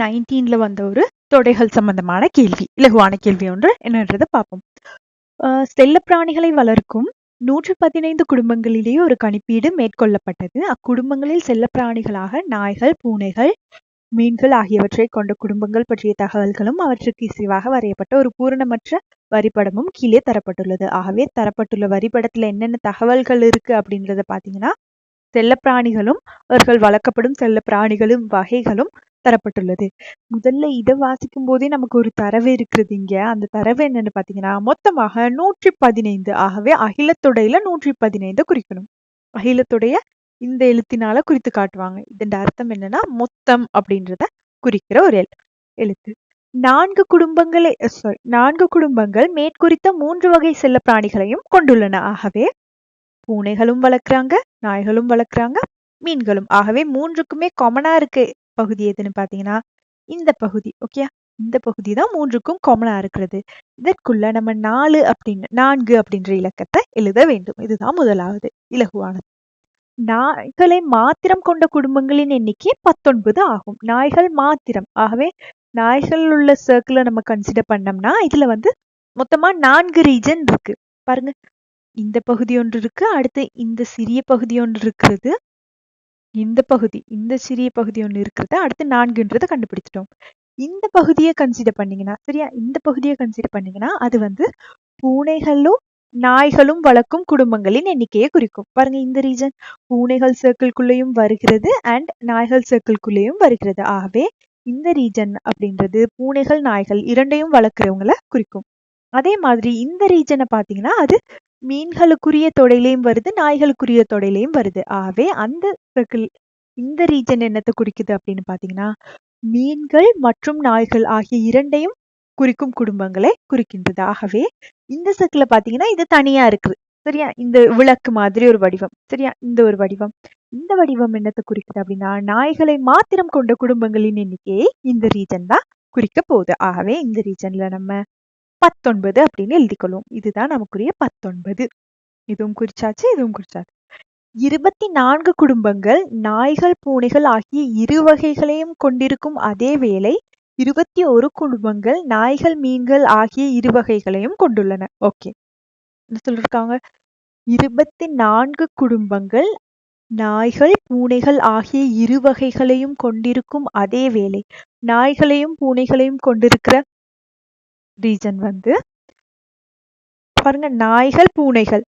நைன்டீன்ல வந்த ஒரு தொடைகள் சம்பந்தமான கேள்வி இலகுவான கேள்வி ஒன்று. என்னன்றதை பார்ப்போம். செல்ல பிராணிகளை வளர்க்கும் நூற்றி பதினைந்து குடும்பங்களிலேயே ஒரு கணிப்பீடு மேற்கொள்ளப்பட்டது. அக்குடும்பங்களில் செல்ல பிராணிகளாக நாய்கள் பூனைகள் மீன்கள் ஆகியவற்றை கொண்ட குடும்பங்கள் பற்றிய தகவல்களும் அவற்றுக்கு இசைவாக வரையப்பட்ட ஒரு பூரணமற்ற வரிபடமும் கீழே தரப்பட்டுள்ளது. ஆகவே தரப்பட்டுள்ள வரிபடத்துல என்னென்ன தகவல்கள் இருக்கு அப்படின்றத பாத்தீங்கன்னா செல்ல பிராணிகளும் அவர்கள் வளர்க்கப்படும் செல்ல பிராணிகளும் வகைகளும் தரப்பட்டுள்ளது. முதல்ல இதை வாசிக்கும் போதே நமக்கு ஒரு தரவு இருக்கிறது இங்க. அந்த தரவு என்னன்னு பாத்தீங்கன்னா மொத்தமாக நூற்றி பதினைந்து ஆகவே அகிலத்தொடையில நூற்றி பதினைந்து குறிக்கணும். அகிலத்துடைய இந்த எழுத்தினால குறித்து காட்டுவாங்க. இதன் அர்த்தம் என்னன்னா மொத்தம் அப்படின்றத குறிக்கிற ஒரு எழுத்து. நான்கு குடும்பங்களை சாரி நான்கு குடும்பங்கள் மேற்குறித்த மூன்று வகை செல்ல பிராணிகளையும் கொண்டுள்ளன. ஆகவே பூனைகளும் வளர்க்குறாங்க நாய்களும் வளர்க்குறாங்க மீன்களும். ஆகவே மூன்றுக்குமே காமனா இருக்கு. பகுதி எதுன்னு பாத்தீங்கன்னா இந்த பகுதி ஓகே இந்த பகுதி தான் மூன்றுக்கும் காமனாக இருக்கிறது. இதற்குள்ள நம்ம நாலு அப்படின்னு நான்கு அப்படின்ற இலக்கத்தை எழுத வேண்டும். இதுதான் முதலாவது இலகுவானது. நாய்களை மாத்திரம் கொண்ட குடும்பங்களின் எண்ணிக்கை பத்தொன்பது ஆகும். நாய்கள் மாத்திரம். ஆகவே நாய்கள் உள்ள சர்க்கிளை நம்ம கன்சிடர் பண்ணோம்னா இதுல வந்து மொத்தமா நான்கு ரீஜன் இருக்கு. பாருங்க. இந்த பகுதி ஒன்று இருக்கு அடுத்து இந்த சிறிய பகுதி ஒன்று இருக்கிறது. இந்த பகுதி இந்த சிறிய பகுதி ஒன்று இருக்கிறது அடுத்து நான்குன்றதை கண்டுபிடிச்சிட்டோம். இந்த பகுதியை கன்சிடர் பண்ணீங்கன்னா சரியா? இந்த பகுதியை கன்சிடர் பண்ணீங்கன்னா அது வந்து பூனைகளும் நாய்களும் வளர்க்கும் குடும்பங்களின் எண்ணிக்கையை குறிக்கும். பாருங்க இந்த ரீஜன் பூனைகள் சர்க்கிள்குள்ளேயும் வருகிறது அண்ட் நாய்கள் சர்க்கிள்குள்ளேயும் வருகிறது. ஆகவே இந்த ரீஜன் அப்படின்றது பூனைகள் நாய்கள் இரண்டையும் வளர்க்குறவங்கள குறிக்கும். அதே மாதிரி இந்த ரீஜனை பார்த்தீங்கன்னா அது மீன்களுக்குரிய தொடையிலையும் வருது நாய்களுக்குரிய தொடையிலையும் வருது. ஆகவே அந்த சர்க்கிள் இந்த ரீஜன் என்னத்தை குறிக்குது அப்படின்னு பார்த்தீங்கன்னா மீன்கள் மற்றும் நாய்கள் ஆகிய இரண்டையும் குறிக்கும் குடும்பங்களை குறிக்கின்றது. ஆகவே இந்த சர்க்கிளில் பார்த்தீங்கன்னா இது தனியா இருக்குது. சரியா? இந்த விளக்கு மாதிரி ஒரு வடிவம். சரியா? இந்த ஒரு வடிவம். இந்த வடிவம் என்னத்தை குறிக்குது அப்படின்னா நாய்களை மாத்திரம் கொண்ட குடும்பங்களின் எண்ணிக்கையை இந்த ரீஜன் தான் குறிக்க போகுது. ஆகவே இந்த ரீஜன்ல நம்ம பத்தொன்பது அப்படின்னு எழுதிக்கொள்வோம். இதுதான் நமக்குரிய பத்தொன்பது. இதுவும் குறிச்சாச்சு இதுவும் குறிச்சாச்சு. இருபத்தி நான்கு குடும்பங்கள் நாய்கள் பூனைகள் ஆகிய இரு வகைகளையும் கொண்டிருக்கும் அதே வேளை இருபத்தி ஒரு குடும்பங்கள் நாய்கள் மீன்கள் ஆகிய இரு வகைகளையும் கொண்டுள்ளன. ஓகே. என்ன சொல்லிருக்காங்க? இருபத்தி நான்கு குடும்பங்கள் நாய்கள் பூனைகள் ஆகிய இரு வகைகளையும் கொண்டிருக்கும் அதே வேளை நாய்களையும் பூனைகளையும் கொண்டிருக்கிற ரீஜன் வந்து பாருங்க நாய்கள் பூனைகள்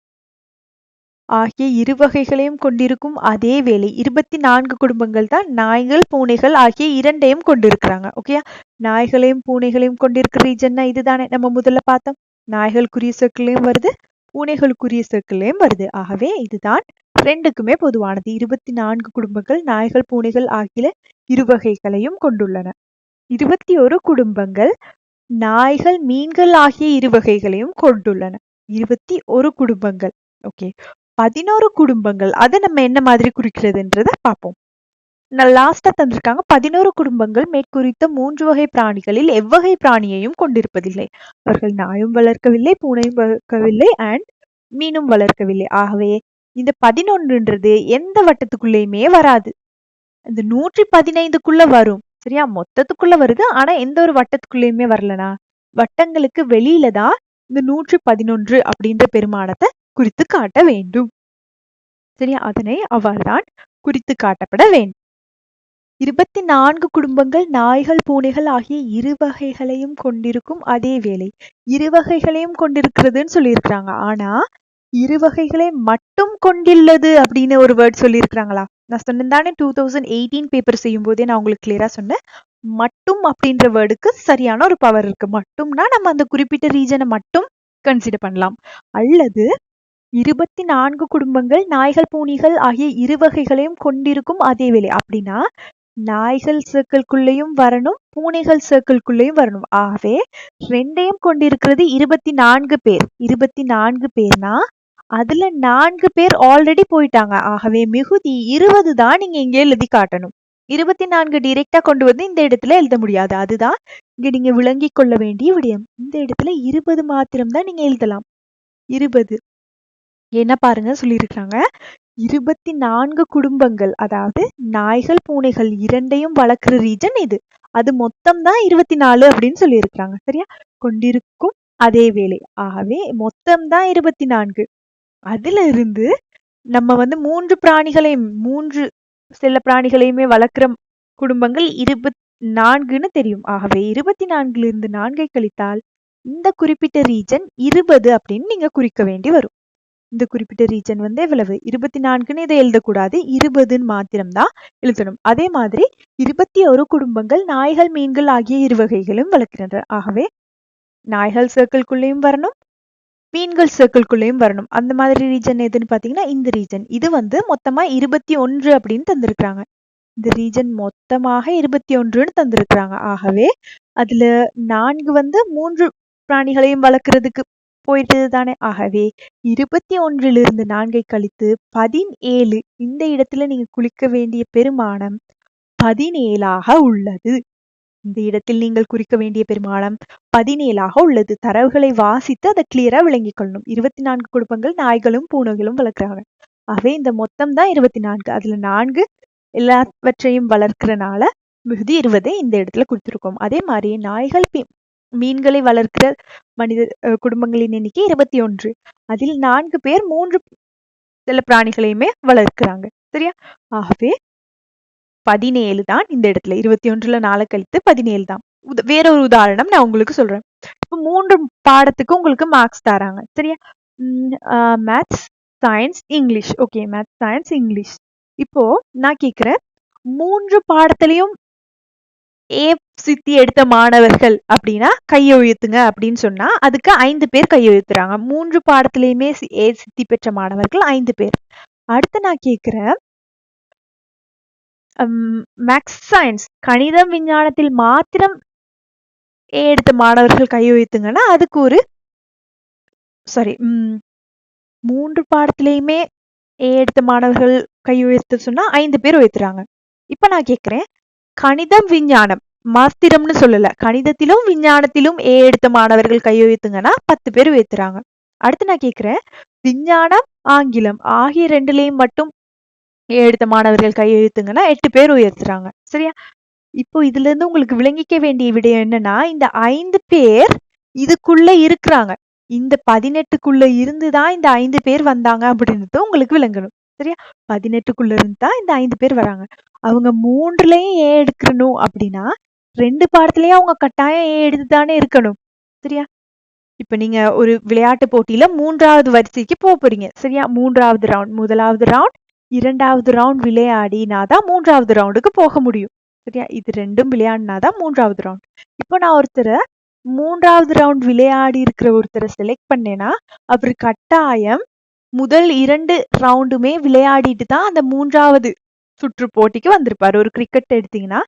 ஆகிய இரு வகைகளையும் கொண்டிருக்கும் அதே வேலை. இருபத்தி நான்கு குடும்பங்கள் தான் நாய்கள் பூனைகள் ஆகிய இரண்டையும் கொண்டிருக்கிறாங்க. ஓகேயா நாய்களையும் பூனைகளையும் கொண்டிருக்கிற ரீஜன்னா இதுதானே நம்ம முதல்ல பார்த்தோம். நாய்களுக்குரிய சொற்களையும் வருது பூனைகளுக்குரிய சொற்களையும் வருது. ஆகவே இதுதான் ரெண்டுக்குமே பொதுவானது. இருபத்தி நான்கு குடும்பங்கள் நாய்கள் பூனைகள் ஆகிய இரு வகைகளையும் கொண்டுள்ளன. இருபத்தி ஒரு குடும்பங்கள் நாய்கள் மீன்கள் ஆகிய இரு வகைகளையும் கொண்டுள்ளன. இருபத்தி ஒரு குடும்பங்கள். ஓகே பதினோரு குடும்பங்கள். அதை நம்ம என்ன மாதிரி குறிக்கிறதுன்றத பார்ப்போம். நான் லாஸ்டா தந்திருக்காங்க. பதினோரு குடும்பங்கள் மேற்குறித்த மூன்று வகை பிராணிகளில் எவ்வகை பிராணியையும் கொண்டிருப்பதில்லை. அவர்கள் நாயும் வளர்க்கவில்லை பூனையும் வளர்க்கவில்லை அண்ட் மீனும் வளர்க்கவில்லை. ஆகவே இந்த பதினொன்றுன்றது எந்த வட்டத்துக்குள்ளேயுமே வராது. இந்த நூற்றி பதினைந்துக்குள்ள வரும். சரியா? மொத்தத்துக்குள்ள வருது. ஆனா எந்த ஒரு வட்டத்துக்குள்ளயுமே வரலனா வட்டங்களுக்கு வெளியில தான் இந்த நூற்றி பதினொன்று அப்படின்ற பெருமானத்தை குறித்து காட்ட வேண்டும். சரியா? அதனை அவர்தான் குறித்து காட்டப்பட வேண்டும். இருபத்தி நான்கு குடும்பங்கள் நாய்கள் பூனைகள் ஆகிய இரு வகைகளையும் கொண்டிருக்கும் அதே வேளை இரு வகைகளையும் கொண்டிருக்கிறதுன்னு சொல்லியிருக்கிறாங்க. ஆனா இரு வகைகளை மட்டும் கொண்டுள்ளது அப்படின்னு ஒரு வேர்ட் சொல்லியிருக்கிறாங்களா? நான் சொன்னேன் தானே டூ தௌசண்ட் எயிட்டீன் பேப்பர் செய்யும் போதே நான் உங்களுக்கு கிளியரா சொன்னேன். மட்டும் அப்படின்ற வேர்டுக்கு சரியான ஒரு பவர் இருக்கு. மட்டும்னா நம்ம அந்த குறிப்பிட்ட ரீஜனை மட்டும் கன்சிடர் பண்ணலாம். அல்லது இருபத்தி நான்கு குடும்பங்கள் நாய்கள் பூனிகள் ஆகிய இரு வகைகளையும் கொண்டிருக்கும் அதே வேலை அப்படின்னா நாய்கள் சர்க்கிள்குள்ளேயும் வரணும் பூனைகள் சர்க்கிள்குள்ளேயும் வரணும். ஆகவே ரெண்டையும் கொண்டிருக்கிறது இருபத்தி நான்கு பேர். இருபத்தி நான்கு பேர்னா அதுல நான்கு பேர் ஆல்ரெடி போயிட்டாங்க. ஆகவே மிகுதி இருபது தான் நீங்க இங்கே எழுதி காட்டணும். இருபத்தி நான்கு டிரெக்டா கொண்டு வந்து இந்த இடத்துல எழுத முடியாது. அதுதான் இங்க நீங்க விளங்கி கொள்ள வேண்டிய விடயம். இந்த இடத்துல இருபது மாத்திரம் தான் நீங்க எழுதலாம். இருபது. என்ன பாருங்க சொல்லியிருக்காங்க. இருபத்தி நான்கு குடும்பங்கள் அதாவது நாய்கள் பூனைகள் இரண்டையும் வளர்க்குற ரீஜன் இது. அது மொத்தம் தான் இருபத்தி நாலு அப்படின்னு சொல்லியிருக்கிறாங்க. சரியா? கொண்டிருக்கும் அதே வேலை ஆகவே மொத்தம் தான் இருபத்தி நான்கு. அதுல இருந்து நம்ம வந்து மூன்று பிராணிகளையும் மூன்று செல்ல பிராணிகளையுமே வளர்க்குற குடும்பங்கள் இருபத் நான்குன்னு தெரியும். ஆகவே இருபத்தி நான்குல இருந்து நான்கை கழித்தால் இந்த குறிப்பிட்ட ரீஜன் இருபது அப்படின்னு நீங்க குறிக்க வேண்டி வரும். இந்த குறிப்பிட்ட ரீஜன் வந்து எவ்வளவு? இருபத்தி நான்குன்னு இதை எழுதக்கூடாது. இருபதுன்னு மாத்திரம்தான் எழுதணும். அதே மாதிரி இருபத்தி ஒரு குடும்பங்கள் நாய்கள் மீன்கள் ஆகிய இரு வகைகளும் வளர்க்கின்றன. ஆகவே நாய்கள் சர்க்கிள்குள்ளேயும் வரணும். மீன்கள் சர்க்கிள்குள்ளேயும் வரணும். அந்த மாதிரி ரீஜன் எதுன்னு பார்த்தீங்கன்னா இந்த ரீஜன் இது வந்து மொத்தமா இருபத்தி ஒன்று அப்படின்னு தந்திருக்கிறாங்க. இந்த ரீஜன் மொத்தமாக இருபத்தி ஒன்றுன்னு தந்திருக்கிறாங்க. ஆகவே அதுல நான்கு வந்து மூன்று பிராணிகளையும் வளர்க்கறதுக்கு போயிட்டு தானே ஆகவே இருபத்தி ஒன்றிலிருந்து நான்கை கழித்து பதினேழு இந்த இடத்துல நீங்கள் குளிக்க வேண்டிய பெருமானம் பதினேழாக உள்ளது. இந்த இடத்தில் நீங்கள் குறிக்க வேண்டிய பெருமானம் பதினேழாக உள்ளது. தரவுகளை வாசித்து அதை கிளியரா விளங்கிக் கொள்ளணும். இருபத்தி நான்கு குடும்பங்கள் நாய்களும் பூனைகளும் வளர்க்குறாங்க ஆகவே இந்த மொத்தம் தான் இருபத்தி நான்கு அதுல நான்கு எல்லாவற்றையும் வளர்க்கிறனால மிகுதி இருபதை இந்த இடத்துல கொடுத்துருக்கோம். அதே மாதிரி நாய்கள் மீன்களை வளர்க்கிற மனித குடும்பங்களின் எண்ணிக்கை இருபத்தி ஒன்று அதில் நான்கு பேர் மூன்று சில பிராணிகளையுமே வளர்க்கிறாங்க. சரியா? ஆகவே பதினேழு தான் இந்த இடத்துல. இருபத்தி ஒன்றுல நாலு கழித்து பதினேழு தான். வேற ஒரு உதாரணம் நான் உங்களுக்கு சொல்றேன். இப்போ மூன்று பாடத்துக்கு உங்களுக்கு மார்க்ஸ் தராங்க. சரியா? Maths science English okay maths science English இப்போ நான் கேக்குறேன். மூன்று பாடத்திலையும் ஏ சித்தி எடுத்த மாணவர்கள் அப்படின்னா கையை உயர்த்துங்க அப்படின்னு சொன்னா அதுக்கு ஐந்து பேர் கையை உயர்த்துறாங்க. மூன்று பாடத்திலையுமே ஏ சித்தி பெற்ற மாணவர்கள் ஐந்து பேர். அடுத்து நான் கேக்குறேன். மேக்ஸ் சயின்ஸ் கணிதம் விஞ்ஞானத்தில் மாத்திரம் ஏ எடுத்த மாணவர்கள் கை அதுக்கு ஒரு சாரி மூன்று பாடத்திலையுமே ஏ எடுத்த மாணவர்கள் கை உயர்த்த சொன்னா ஐந்து பேர் உயர்த்துறாங்க இப்ப நான் கேக்குறேன் கணிதம் விஞ்ஞானம் மாஸ்திரம்னு சொல்லல கணிதத்திலும் விஞ்ஞானத்திலும் ஏ எடுத்த மாணவர்கள் கை உயர்த்துங்கன்னா பத்து பேர் உயர்த்துறாங்க அடுத்து நான் கேக்குறேன் விஞ்ஞானம் ஆங்கிலம் ஆகிய ரெண்டுலேயும் மட்டும் எடுத்த மாணவர்கள் கையெழுத்துங்கன்னா எட்டு பேர் உயர்த்துறாங்க. சரியா? இப்போ இதுல இருந்து உங்களுக்கு விளங்கிக்க வேண்டிய விடயம் என்னன்னா இந்த ஐந்து பேர் இதுக்குள்ள இருக்கிறாங்க. இந்த பதினெட்டுக்குள்ள இருந்துதான் இந்த ஐந்து பேர் வந்தாங்க அப்படின்றது உங்களுக்கு விளங்கணும். சரியா? பதினெட்டுக்குள்ள இருந்து தான் இந்த ஐந்து பேர் வராங்க. அவங்க மூன்றுலயும் ஏ எடுக்கணும் அப்படின்னா ரெண்டு பாடத்துலயும் அவங்க கட்டாயம் ஏ எடுத்து தானே இருக்கணும். சரியா? இப்ப நீங்க ஒரு விளையாட்டு போட்டியில மூன்றாவது வரிசைக்கு போக போறீங்க. சரியா? மூன்றாவது ரவுண்ட் முதலாவது ரவுண்ட் இரண்டாவது ரவுண்ட் விளையாடினாதான் மூன்றாவது ரவுண்டுக்கு போக முடியும். சரியா? இது ரெண்டும் விளையாடினாதான் மூன்றாவது ரவுண்ட் இப்போ நான் ஒருத்தரை மூன்றாவது ரவுண்ட் விளையாடி இருக்கிற ஒருத்தரை செலக்ட் பண்ணேன்னா அவர் கட்டாயம் முதல் இரண்டு ரவுண்டுமே விளையாடிட்டு தான் அந்த மூன்றாவது சுற்று போட்டிக்கு வந்திருப்பார். ஒரு கிரிக்கெட் எடுத்தீங்கன்னா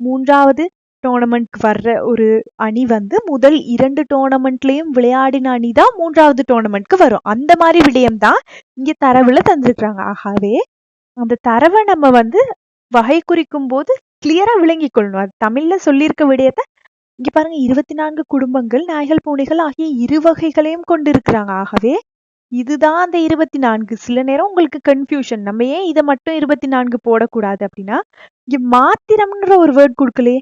மூன்றாவது டோர்னமெண்ட்க்கு வர்ற ஒரு அணி வந்து முதல் இரண்டு டோர்னமெண்ட்லயும் விளையாடின அணி தான் மூன்றாவது டோர்னமெண்ட்க்கு வரும். அந்த மாதிரி விடயம் தான் இங்க தரவுல தந்திருக்கிறாங்க. ஆகவே அந்த தரவை நம்ம வந்து வகை குறிக்கும் போது கிளியரா விளங்கி கொள்ளணும். அது தமிழ்ல சொல்லியிருக்க விடயத்தை இங்க பாருங்க இருபத்தி நான்கு குடும்பங்கள் நாய்கள் பூனைகள் ஆகிய இரு வகைகளையும் கொண்டிருக்கிறாங்க. ஆகவே இதுதான் அந்த இருபத்தி நான்கு சில நேரம் உங்களுக்கு கன்ஃபியூஷன் நம்ம ஏன் இதை மட்டும் இருபத்தி நான்கு போடக்கூடாது அப்படின்னா இங்க மாத்திரம்ன்ற ஒரு வேர்ட் கொடுக்கலையே.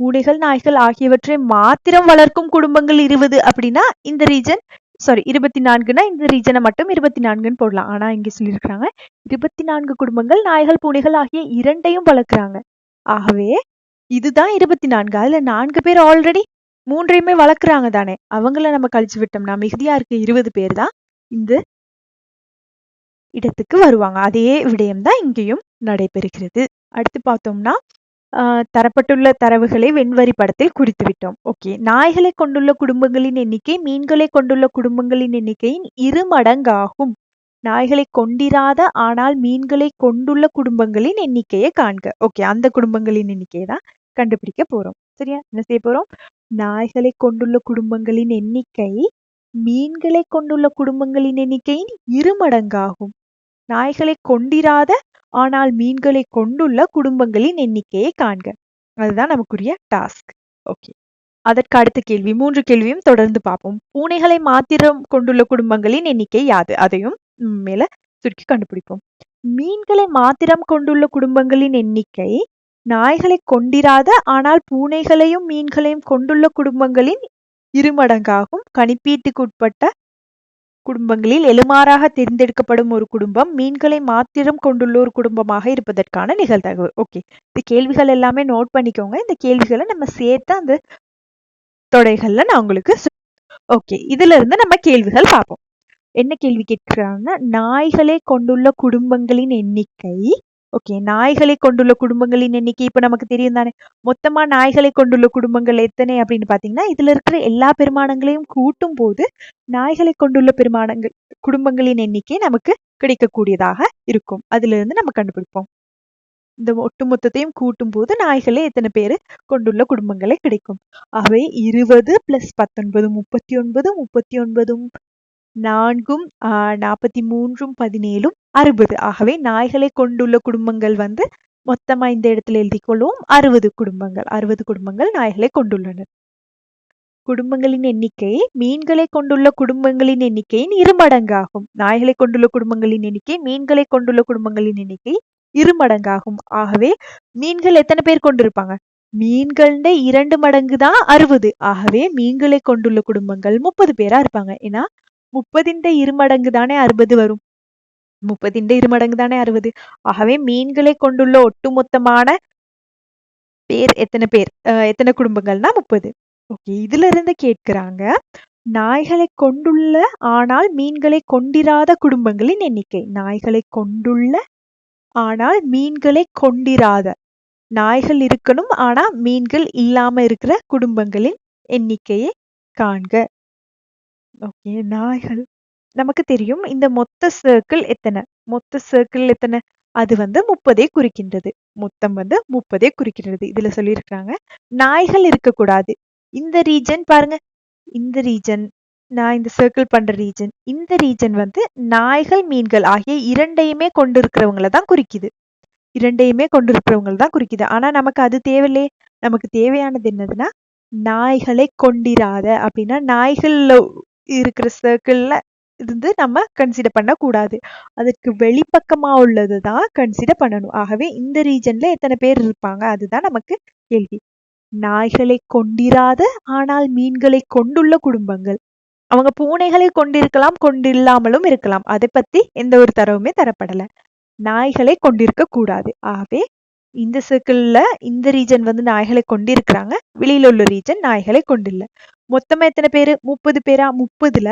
பூனைகள் நாய்கள் ஆகியவற்றை மாத்திரம் வளர்க்கும் குடும்பங்கள் இருபது அப்படின்னா இந்த ரீஜன் சாரி இருபத்தி நான்குனா இந்த ரீஜனை மட்டும் இருபத்தி நான்குன்னு போடலாம். ஆனா இங்க சொல்லியிருக்கிறாங்க இருபத்தி நான்கு குடும்பங்கள் நாய்கள் பூனைகள் ஆகிய இரண்டையும் வளர்க்குறாங்க. ஆகவே இதுதான் இருபத்தி நான்கு அதுல நான்கு பேர் ஆல்ரெடி மூன்றையுமே வளர்க்குறாங்க தானே. அவங்கள நம்ம கழிச்சு விட்டோம்னா மிகுதியா இருக்க இருபது பேர் தான் இந்த இடத்துக்கு வருவாங்க. அதே விடயம் தான் இங்கேயும் நடைபெறுகிறது. அடுத்து பார்த்தோம்னா தரப்பட்டுள்ள தரவுகளை வெண்வரி படத்தில் குறித்து விட்டோம் ஓகே. நாய்களை கொண்டுள்ள குடும்பங்களின் எண்ணிக்கை மீன்களை கொண்டுள்ள குடும்பங்களின் எண்ணிக்கையின் இரு மடங்காகும். நாய்களை கொண்டிராத ஆனால் மீன்களை கொண்டுள்ள குடும்பங்களின் எண்ணிக்கையை காண்க. ஓகே. அந்த குடும்பங்களின் எண்ணிக்கையை தான் கண்டுபிடிக்க போறோம். சரியா? என்ன செய்ய போறோம்? நாய்களை கொண்டுள்ள குடும்பங்களின் எண்ணிக்கை மீன்களை கொண்டுள்ள குடும்பங்களின் எண்ணிக்கையின் இரு மடங்காகும். நாய்களை கொண்டிராத ஆனால் மீன்களை கொண்டுள்ள குடும்பங்களின் எண்ணிக்கையை காண்க. அதுதான் நமக்குரிய டாஸ்க். ஓகே. அதற்கு அடுத்த கேள்வி மூன்று கேள்வியும் தொடர்ந்து பார்ப்போம். பூனைகளை மாத்திரம் கொண்டுள்ள குடும்பங்களின் எண்ணிக்கை யாது? அதையும் மேல சுருக்கி கண்டுபிடிப்போம். மீன்களை மாத்திரம் கொண்டுள்ள குடும்பங்களின் எண்ணிக்கை நாய்களை கொண்டிராத ஆனால் பூனைகளையும் மீன்களையும் கொண்டுள்ள குடும்பங்களின் இருமடங்காகும். கணிப்பீட்டுக்குட்பட்ட குடும்பங்களில் எழுமாறாக தேர்ந்தெடுக்கப்படும் ஒரு குடும்பம் மீன்களை மாத்திரம் கொண்டுள்ள ஒரு குடும்பமாக இருப்பதற்கான நிகழ்தகவு. ஓகே இந்த கேள்விகள் எல்லாமே நோட் பண்ணிக்கோங்க. இந்த கேள்விகளை நம்ம சேர்த்து அந்த தொடைகள்ல நான் உங்களுக்கு ஓகே இதுல இருந்து நம்ம கேள்விகள் பார்ப்போம். என்ன கேள்வி கேட்கிறாங்கன்னா நாய்களை கொண்டுள்ள குடும்பங்களின் எண்ணிக்கை ஓகே நாய்களை கொண்டுள்ள குடும்பங்களின் எண்ணிக்கை இப்ப நமக்கு தெரியும் தானே? மொத்தமா நாய்களை கொண்டுள்ள குடும்பங்கள் எத்தனை அப்படின்னு பாத்தீங்கன்னா இதுல இருக்கிற எல்லா பெருமானங்களையும் கூட்டும் போது நாய்களை கொண்டுள்ள பெருமானங்கள் குடும்பங்களின் எண்ணிக்கை நமக்கு கிடைக்கக்கூடியதாக இருக்கும். அதுல இருந்து நம்ம கண்டுபிடிப்போம். இந்த ஒட்டுமொத்தத்தையும் கூட்டும் போது நாய்களை எத்தனை பேர் கொண்டுள்ள குடும்பங்களே கிடைக்கும். அவை இருபது பிளஸ் பத்தொன்பது முப்பத்தி ஒன்பது முப்பத்தி ஒன்பதும் நான்கும் நாற்பத்தி மூன்றும் பதினேழும் அறுபது. ஆகவே நாய்களை கொண்டுள்ள குடும்பங்கள் வந்து மொத்தமா இந்த இடத்துல எழுதி கொள்வோம். அறுபது குடும்பங்கள். அறுபது குடும்பங்கள் நாய்களை கொண்டுள்ளனர் குடும்பங்களின் எண்ணிக்கை மீன்களை கொண்டுள்ள குடும்பங்களின் எண்ணிக்கையின் இருமடங்காகும் நாய்களை கொண்டுள்ள குடும்பங்களின் எண்ணிக்கை மீன்களை கொண்டுள்ள குடும்பங்களின் எண்ணிக்கை இருமடங்காகும் ஆகவே மீன்கள் எத்தனை பேர் கொண்டிருப்பாங்க? மீன்கள்ட இரண்டு மடங்கு தான் அறுபது. ஆகவே மீன்களை கொண்டுள்ள குடும்பங்கள் முப்பது பேரா இருப்பாங்க. ஏன்னா முப்பதின் இருமடங்கு தானே அறுபது வரும். முப்பதிண்டு இரு மடங்கு தானே அறுபது ஆகவே மீன்களை கொண்டுள்ள ஒட்டுமொத்தமான பேர் எத்தனை பேர் எத்தனை குடும்பங்கள்னா முப்பது ஓகே இதுல இருந்து கேட்கிறாங்க நாய்களை கொண்டுள்ள ஆனால் மீன்களை கொண்டிராத குடும்பங்களின் எண்ணிக்கை நாய்களை கொண்டுள்ள ஆனால் மீன்களை கொண்டிராத நாய்கள் இருக்கணும் ஆனா மீன்கள் இல்லாம இருக்கிற குடும்பங்களின் எண்ணிக்கையை காண்க ஓகே நாய்கள் நமக்கு தெரியும் இந்த மொத்த சர்க்கிள் எத்தனை? மொத்த சர்க்கிள் எத்தனை? அது வந்து முப்பதே குறிக்கின்றது. மொத்தம் வந்து முப்பதே குறிக்கின்றது. இதுல சொல்லியிருக்கிறாங்க. நாய்கள் இருக்கக்கூடாது. இந்த ரீஜன் பாருங்க. இந்த ரீஜன் நான் இந்த சர்க்கிள் பண்ற ரீஜன் இந்த ரீஜன் வந்து நாய்கள் மீன்கள் ஆகிய இரண்டையுமே கொண்டிருக்கிறவங்கள தான் குறிக்குது. இரண்டையுமே கொண்டிருக்கிறவங்கள தான் குறிக்குது. ஆனா நமக்கு அது தேவையில்லையே. நமக்கு தேவையானது என்னதுன்னா நாய்களை கொண்டிராத அப்படின்னா நாய்கள்ல இருக்கிற சர்க்கிள்ல இருந்து நம்ம கன்சிடர் பண்ணக்கூடாது. அதற்கு வெளிப்பக்கமா உள்ளது தான் கன்சிடர் பண்ணணும். ஆகவே இந்த ரீஜன்ல எத்தனை பேர் இருப்பாங்க? அதுதான் நமக்கு கேள்வி. நாய்களை கொண்டிராத ஆனால் மீன்களை கொண்டுள்ள குடும்பங்கள். அவங்க பூனைகளை கொண்டிருக்கலாம் கொண்டில்லாமலும் இருக்கலாம். அதை பத்தி எந்த ஒரு தரவுமே தரப்படலை. நாய்களை கொண்டிருக்க கூடாது. ஆகவே இந்த சர்க்கிள்ல இந்த ரீஜன் வந்து நாய்களை கொண்டிருக்கிறாங்க. வெளியில உள்ள ரீஜன் நாய்களை கொண்டில்ல. மொத்தமா எத்தனை பேரு? முப்பது பேரா? முப்பதுல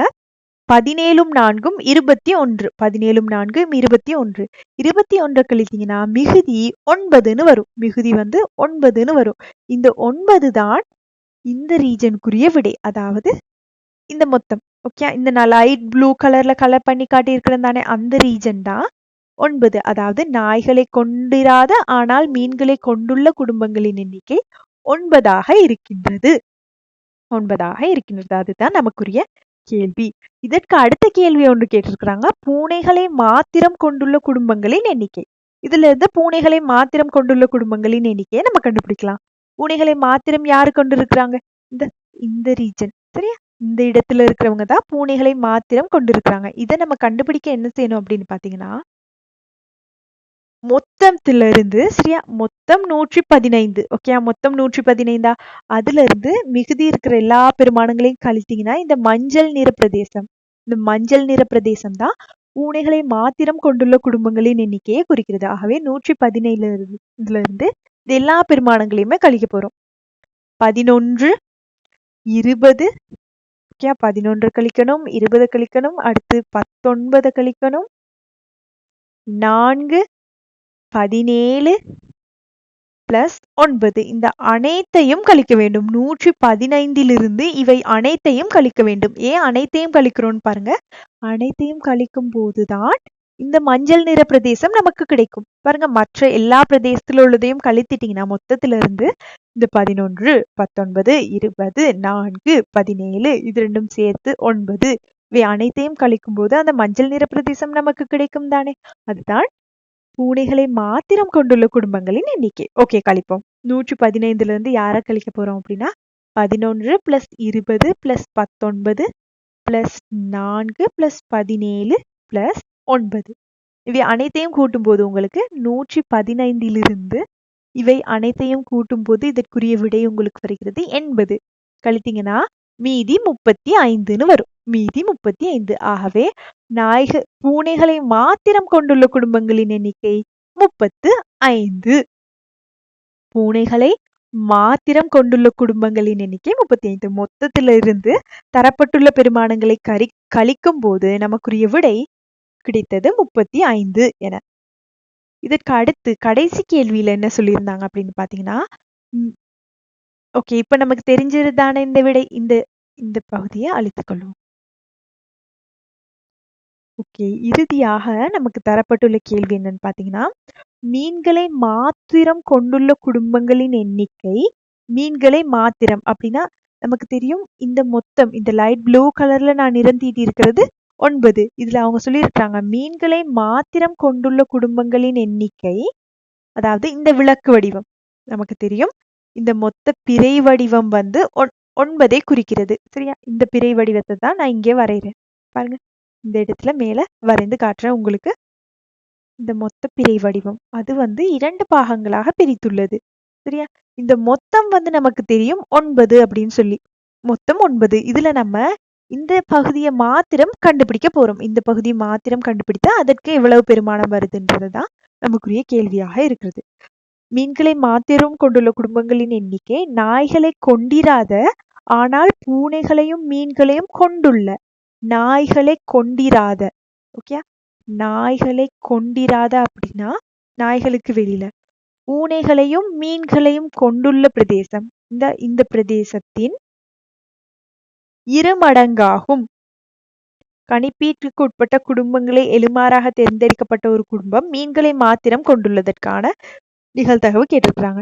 பதினேழும் நான்கும் இருபத்தி ஒன்று. பதினேழும் நான்கும் இருபத்தி ஒன்று. இருபத்தி ஒன்று கழித்தீங்கன்னா மிகுதி ஒன்பதுன்னு வரும். மிகுதி வந்து ஒன்பதுன்னு வரும். இந்த ஒன்பது தான் இந்த ரீஜனுக்குரிய விடை. அதாவது இந்த மொத்தம். ஓகே? இந்த நான் லைட் ப்ளூ கலர்ல கலர் பண்ணி காட்டி தானே? அந்த ரீஜன் தான் ஒன்பது. அதாவது நாய்களை கொண்டிராத ஆனால் மீன்களை கொண்டுள்ள குடும்பங்களின் எண்ணிக்கை ஒன்பதாக இருக்கின்றது. ஒன்பதாக இருக்கின்றது. அதுதான் நமக்குரிய கேள்வி. இதற்கு அடுத்த கேள்வி ஒன்று கேட்டிருக்கிறாங்க. பூனைகளை மாத்திரம் கொண்டுள்ள குடும்பங்களின் எண்ணிக்கை. இதுல இருந்து பூனைகளை மாத்திரம் கொண்டுள்ள குடும்பங்களின் எண்ணிக்கையை நம்ம கண்டுபிடிக்கலாம். பூனைகளை மாத்திரம் யாரு கொண்டு இருக்கிறாங்க இந்த இந்த ரீஜன் சரியா? இந்த இடத்துல இருக்கிறவங்க தான் பூனைகளை மாத்திரம் கொண்டிருக்கிறாங்க. இதை நம்ம கண்டுபிடிக்க என்ன செய்யணும் அப்படின்னு பாத்தீங்கன்னா மொத்தத்துல இருந்து சரியா மொத்தம் நூற்றி பதினைந்து ஓகே மொத்தம் நூற்றி பதினைந்தா அதுல இருந்து மிகுதி இருக்கிற எல்லா பெருமானங்களையும் கழித்தீங்கன்னா இந்த மஞ்சள் நிற பிரதேசம் இந்த மஞ்சள் நிற பிரதேசம் தான் பூனைகளை மாத்திரம் கொண்டுள்ள குடும்பங்களின் எண்ணிக்கையை குறிக்கிறது. ஆகவே நூற்றி பதினேழுல இருந்து எல்லா பெருமானங்களையுமே கழிக்க போறோம். பதினொன்று இருபது ஓகே பதினொன்று கழிக்கணும் இருபது கழிக்கணும் அடுத்து பத்தொன்பது கழிக்கணும் நான்கு பதினேழு பிளஸ் ஒன்பது. இந்த அனைத்தையும் கழிக்க வேண்டும். நூற்றி பதினைந்திலிருந்து இவை அனைத்தையும் கழிக்க வேண்டும். ஏன் அனைத்தையும் கழிக்கிறோம்னு பாருங்க. அனைத்தையும் கழிக்கும் போதுதான் இந்த மஞ்சள் நிற பிரதேசம் நமக்கு கிடைக்கும். பாருங்க மற்ற எல்லா பிரதேசத்துல உள்ளதையும் கழித்திட்டீங்கன்னா மொத்தத்துல இருந்து இந்த பதினொன்று பத்தொன்பது இருபது நான்கு பதினேழு இது ரெண்டும் சேர்த்து ஒன்பது. இவை அனைத்தையும் கழிக்கும் போது அந்த மஞ்சள் நிற பிரதேசம் நமக்கு கிடைக்கும் தானே. அதுதான் பூனைகளை மாத்திரம் கொண்டுள்ள குடும்பங்களின் எண்ணிக்கை. ஓகே கழிப்போம். நூற்றி பதினைந்துல இருந்து யாரை கழிக்க போறோம் அப்படின்னா பதினொன்று பிளஸ் இருபது பிளஸ் பத்தொன்பது பிளஸ் நான்கு பிளஸ் பதினேழு பிளஸ் ஒன்பது. இவை அனைத்தையும் கூட்டும் போது உங்களுக்கு நூற்றி பதினைந்திலிருந்து இவை அனைத்தையும் கூட்டும்போது இதற்குரிய விடை உங்களுக்கு வருகிறது எண்பது. கழித்தீங்கன்னா மீதி முப்பத்தி ஐந்துன்னு வரும். மீதி முப்பத்தி ஐந்து. ஆகவே நாய்க பூனைகளை மாத்திரம் கொண்டுள்ள குடும்பங்களின் எண்ணிக்கை முப்பத்து ஐந்து. பூனைகளை மாத்திரம் கொண்டுள்ள குடும்பங்களின் எண்ணிக்கை முப்பத்தி ஐந்து. மொத்தத்திலிருந்து தரப்பட்டுள்ள பெருமானங்களை கரி கழிக்கும் போது நமக்குரிய விடை கிடைத்தது முப்பத்தி ஐந்து என. இதற்கு அடுத்து கடைசி கேள்வியில என்ன சொல்லியிருந்தாங்க அப்படின்னு பாத்தீங்கன்னா ஓகே இப்ப நமக்கு தெரிஞ்சிருதான இந்த விடை இந்த இந்த பகுதியை அழித்துக் கொள்வோம். ஓகே இறுதியாக நமக்கு தரப்பட்டுள்ள கேள்வி என்னன்னு பாத்தீங்கன்னா மீன்களை மாத்திரம் கொண்டுள்ள குடும்பங்களின் எண்ணிக்கை மீன்களை மாத்திரம் அப்படின்னா நமக்கு தெரியும் இந்த மொத்தம் இந்த லைட் ப்ளூ கலர்ல நான் நிறந்தீட்டி இருக்கிறது ஒன்பது. இதுல அவங்க சொல்லியிருக்காங்க மீன்களை மாத்திரம் கொண்டுள்ள குடும்பங்களின் எண்ணிக்கை அதாவது இந்த விளக்கு வடிவம் நமக்கு தெரியும். இந்த மொத்த பிறை வடிவம் வந்து ஒன்பதை குறிக்கிறது. சரியா? இந்த பிறை வடிவத்தை தான் நான் இங்கே வரைகிறேன். பாருங்க. இந்த இடத்துல மேல வரைந்து காட்டுறேன் உங்களுக்கு. இந்த மொத்த பிறை வடிவம். அது வந்து இரண்டு பாகங்களாக பிரித்துள்ளது. சரியா? இந்த மொத்தம் வந்து நமக்கு தெரியும் ஒன்பது அப்படின்னு சொல்லி. மொத்தம் ஒன்பது. இதுல நம்ம இந்த பகுதியை மாத்திரம் கண்டுபிடிக்க போறோம் இந்த பகுதியை மாத்திரம் கண்டுபிடித்தா அதற்கு எவ்வளவு பெருமானம் வருதுன்றதுதான் நமக்குரிய கேள்வியாக இருக்கிறது. மீன்களை மாத்திரம் கொண்டுள்ள குடும்பங்களின் எண்ணிக்கை நாய்களை கொண்டிராத ஆனால் பூனைகளையும் மீன்களையும் கொண்டுள்ள நாய்களை கொண்டிராத. ஓகே நாய்களை கொண்டிராத அப்படின்னா நாய்களுக்கு வெளியில. பூனைகளையும் மீன்களையும் கொண்டுள்ள பிரதேசம் இந்த இந்த பிரதேசத்தின் இருமடங்காகும். கணிப்பீட்டுக்கு உட்பட்ட குடும்பங்களை எழுமாறாக தேர்ந்தெடுக்கப்பட்ட ஒரு குடும்பம் மீன்களை மாத்திரம் கொண்டுள்ளதற்கான நிகழ்தகவு கேட்டிருக்கிறாங்க.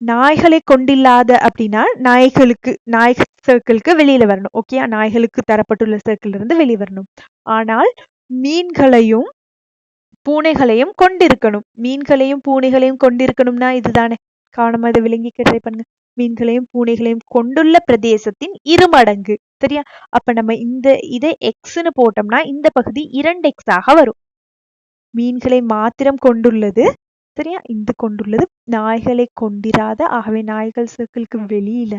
நாய்களை கொண்டில்லாத அப்படின்னா நாய்களுக்கு நாய் சர்க்கிளுக்கு வெளியில வரணும். ஓகே நாய்களுக்கு தரப்பட்டுள்ள சர்க்கிள் இருந்து வெளியே வரணும். ஆனால் மீன்களையும் பூனைகளையும் கொண்டிருக்கணும். மீன்களையும் பூனைகளையும் கொண்டிருக்கணும்னா இதுதானே? காரணம் இதை விளங்கிக்க ட்ரை பண்ணுங்க. மீன்களையும் பூனைகளையும் கொண்டுள்ள பிரதேசத்தின் இருமடங்கு. சரியா? அப்ப நம்ம இந்த இதை எக்ஸ்னு போட்டோம்னா இந்த பகுதி இரண்டு எக்ஸாக வரும். மீன்களை மாத்திரம் கொண்டுள்ளது சரியா? இது கொண்டுள்ளது. நாய்களை கொண்டிராத ஆகவே நாய்கள் சர்க்கிளுக்கு வெளியில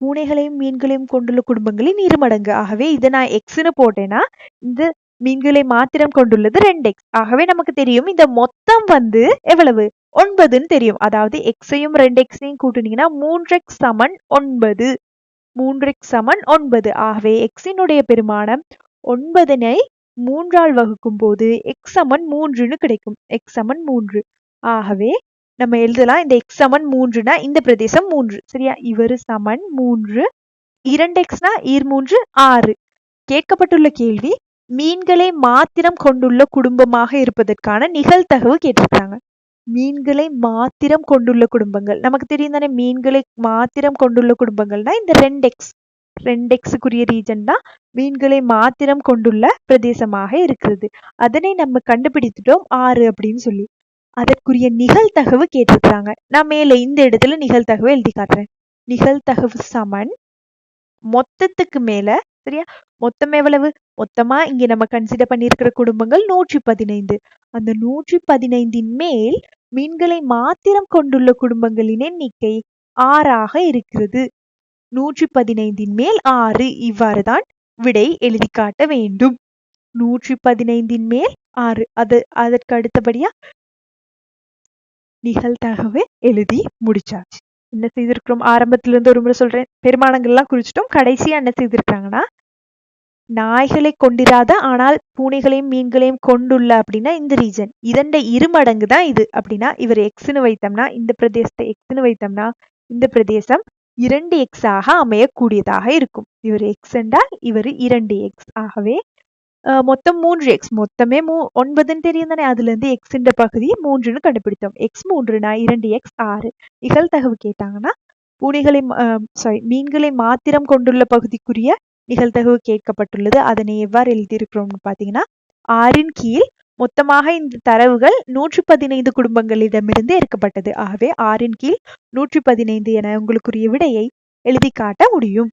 பூனைகளையும் மீன்களையும் கொண்டுள்ள குடும்பங்களின் இருமடங்கு ஆகவே இதை நான் எக்ஸ்னு போட்டேன்னா இந்த மீன்களை மாத்திரம் கொண்டுள்ளது ரெண்டு எக்ஸ் ஆகவே நமக்கு தெரியும் இந்த மொத்தம் வந்து எவ்வளவு? ஒன்பதுன்னு தெரியும். அதாவது எக்ஸையும் ரெண்டு எக்ஸையும் கூட்டுனீங்கன்னா மூன்று எக்ஸ் சமன் ஒன்பது. மூன்று எக்ஸ் சமன் ஒன்பது. ஆகவே எக்ஸினுடைய பெருமானம் ஒன்பதனை மூன்றால் வகுக்கும் போது எக்ஸ் சமன் மூன்றுன்னு கிடைக்கும். எக்ஸ் சமன் மூன்று. ஆகவே நம்ம எழுதலாம் இந்த எக்ஸ் சமன் மூன்றுனா இந்த பிரதேசம் மூன்று. சரியா? இவர் சமன் மூன்று. இரண்டு எக்ஸ்னா ஈர் மூன்று ஆறு. கேட்கப்பட்டுள்ள கேள்வி மீன்களை மாத்திரம் கொண்டுள்ள குடும்பமாக இருப்பதற்கான நிகழ்தகவு கேட்டிருக்காங்க. மீன்களை மாத்திரம் கொண்டுள்ள குடும்பங்கள். நமக்கு தெரியும் தானே மீன்களை மாத்திரம் கொண்டுள்ள குடும்பங்கள்னா இந்த ரெண்டு எக்ஸ் ரெண்டெக்ஸுக்குரிய ரீஜன் தான் மீன்களை மாத்திரம் கொண்டுள்ள பிரதேசமாக இருக்கிறது. அதனை நம்ம கண்டுபிடித்துட்டோம் ஆறு அப்படின்னு சொல்லி. அதற்குரிய நிகழ்தகவு கேட்டிருக்கிறாங்க. நான் மேலே இந்த இடத்துல நிகழ்தகவு எழுதி காட்டுறேன். நிகழ்தகவு சமன். மொத்தத்துக்கு மேல சரியா? மொத்தம் எவ்வளவு? மொத்தமா இங்க நம்ம கன்சிடர் பண்ணியிருக்கிற குடும்பங்கள் நூற்றி பதினைந்து அந்த நூற்றி பதினைந்தின் மேல் மீன்களை மாத்திரம் கொண்டுள்ள குடும்பங்களின் எண்ணிக்கை ஆறாக இருக்கிறது. நூற்றி பதினைந்தின் மேல் ஆறு இவ்வாறுதான் விடை எழுதி காட்ட வேண்டும். நூற்றி பதினைந்தின் மேல் ஆறு. அது அதற்கு அடுத்தபடியா? நிகழ்தகவு எழுதி முடிச்சாச்சு. என்ன செய்திருக்கிறோம்? ஆரம்பத்துல இருந்து ஒரு முறை சொல்றேன். பெருமானங்கள் எல்லாம் குறிச்சிட்டோம் கடைசியா என்ன செய்திருக்காங்கன்னா நாய்களை கொண்டிராத ஆனால் பூனைகளையும் மீன்களையும் கொண்டுள்ள அப்படின்னா இந்த ரீஜன் இதண்ட இருமடங்கு தான் இது. அப்படின்னா இவர் எக்ஸ்னு வைத்தோம்னா இந்த பிரதேசத்தை எக்ஸ்னு வைத்தோம்னா இந்த பிரதேசம் இரண்டு எக்ஸ் ஆக அமையக்கூடியதாக இருக்கும். இவர் எக்ஸ் என்றால் இவர் இரண்டு எக்ஸ் ஆகவே மொத்தம் மூன்று எக்ஸ் மொத்தமே மூ ஒன்பதுன்னு தெரியும் தானே அதுல இருந்து எக்ஸ்ன்ற பகுதி மூன்றுன்னு கண்டுபிடித்தோம். எக்ஸ் மூன்றுனா இரண்டு எக்ஸ் ஆறு. நிகழ்தகவு கேட்டாங்கன்னா பூனைகளை சாரி மீன்களை மாத்திரம் கொண்டுள்ள பகுதிக்குரிய நிகழ்தகவு கேட்கப்பட்டுள்ளது. அதனை எவ்வாறு எழுதியிருக்கிறோம்னு பார்த்தீங்கன்னா ஆறின் கீழ் மொத்தமாக இந்த தரவுகள் நூற்றி பதினைந்து குடும்பங்களிடமிருந்து எடுக்கப்பட்டது. ஆகவே ஆறின் கீழ் நூற்றி பதினைந்து என உங்களுக்குரிய விடையை எழுதி காட்ட முடியும்.